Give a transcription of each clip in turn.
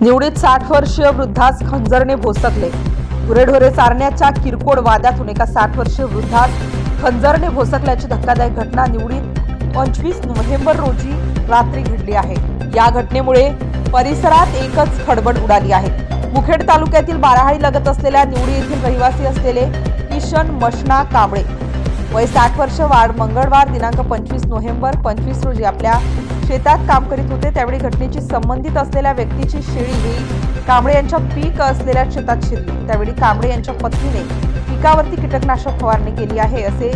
निवडीत साठ वर्षीय वृद्धास खंजरने भोसकले. गुरेढोरे चारण्याच्या किरकोळ वादातून एका साठ वर्षीय वृद्धास खंजरने भोसकल्याची धक्कादायक घटना निवडीत पंचवीस नोव्हेंबर रोजी रात्री घडली आहे. या घटनेमुळे परिसरात एकच खडबड उडाली आहे. मुखेड तालुक्यातील बाराहाळी लगत असलेल्या निवडी येथील रहिवासी असलेले किशन मशना कांबळे. वय साठ वर्ष वाढ मंगळवार दिनांक पंचवीस नोव्हेंबर पंचवीस रोजी आपल्या शेतात काम करीत होते त्यावेळी घटनेची संबंधित असलेल्या व्यक्तीची शेळी ही कांबळे यांच्या पीक असलेल्या शेतात शिरली. त्यावेळी कांबळे यांच्या पत्नीने पिकावरती कीटकनाशक फवारणी केली आहे असे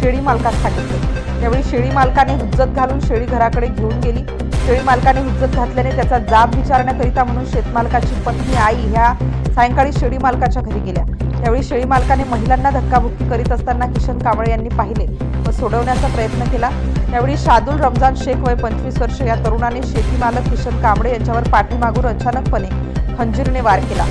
शेळी मालकास सांगितले. त्यावेळी शेळी मालकाने हुज्जत घालून शेळी घराकडे घेऊन गेली. शेळी मालकाने हुज्जत घातल्याने त्याचा जाब विचारण्याकरिता म्हणून शेतमालकाची पत्नी आई ह्या सायंकाळी शेळी मालकाच्या घरी गेल्या. त्यावेळी शेळी मालकाने महिलांना धक्काबुक्की करीत असताना किशन कांबळे यांनी पाहिले व सोडवण्याचा प्रयत्न केला. यावेळी शादुल रमजान शेख वय पंचवीस वर्ष. या तरुणाने शेती मालक किशन कांबळे यांच्यावर पाठीमागून अचानकपणे खंजीरने वार केला.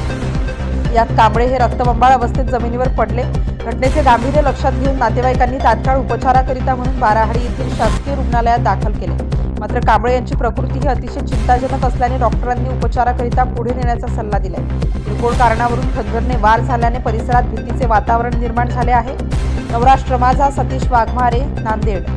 यात कांबळे हे रक्तबंबाळ अवस्थेत जमिनीवर पडले. घटनेचे गांभीर्य लक्षात घेऊन नातेवाईकांनी तात्काळ उपचाराकरिता म्हणून बाराहाडी येथील शासकीय रुग्णालयात दाखल केले. मात्र कांबळे यांची प्रकृती ही अतिशय चिंताजनक असल्याने डॉक्टरांनी उपचाराकरिता पुढे नेण्याचा सल्ला दिलाय. किरकोळ कारणावरून खंजरने वार झाल्याने परिसरात भीतीचे वातावरण निर्माण झाले आहे. नवराष्ट्र माझा सतीश वाघमारे नांदेड.